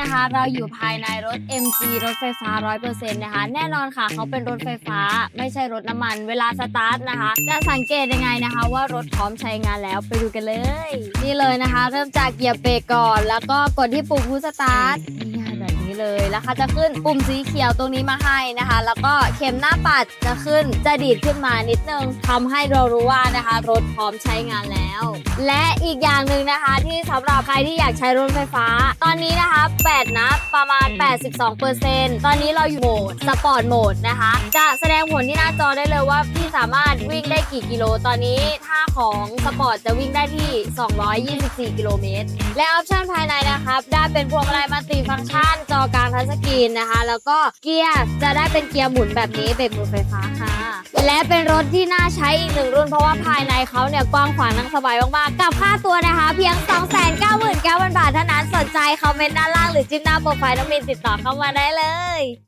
นะคะ เราอยู่ภายในรถ MG รถไฟฟ้า 100%นะคะ แน่นอนค่ะเขาเป็นรถไฟฟ้า ไม่ใช่รถน้ำมัน เวลาสตาร์ทนะคะ จะสังเกตยังไงนะคะ ว่ารถพร้อมใช้งานแล้วไปดูกันเลย นี่เลยนะคะ เริ่มจากเหยียบเบรกก่อน แล้วก็กดที่ปุ่มพูสตาร์ท นี้เลยแล้วเขาจะขึ้นปุ่มสีเขียวตรงนี้มาให้นะคะ แล้วก็เข็มหน้าปัดจะขึ้นจะดีดขึ้นมานิดนึงทำให้เรารู้ว่านะคะ รถพร้อมใช้งานแล้ว และอีกอย่างหนึ่งนะคะ ที่สำหรับใครที่อยากใช้รถไฟฟ้า ตอนนี้นะคะแบตนะประมาณ 82%ตอนนี้เราอยู่โหมดสปอร์ตโหมดนะคะ จะแสดงผลที่หน้าจอได้เลยว่าพี่สามารถวิ่งได้กี่กิโลตอนนี้ถ้าของสปอร์ตจะวิ่งได้ที่ 224 กิโลเมตรและออปชันภายในนะครับได้เป็นพวงมาลัยมัลติฟังก์ชันจอกลางทัชสกรีนนะคะ แล้วก็เกียร์จะได้เป็นเกียร์หมุนแบบนี้เบรกมือไฟฟ้าค่ะ และเป็นรถที่น่าใช้อีกหนึ่งรุ่นเพราะว่าภายในเขาเนี่ยกว้างขวางนั่งสบายมากๆ กับค่าตัวนะคะ เพียง 299,000 บาทเท่านั้นสนใจคอมเมนต์ด้านล่างหรือจิ้มหน้าโปรไฟล์น้องมินติดต่อเข้ามาได้เลย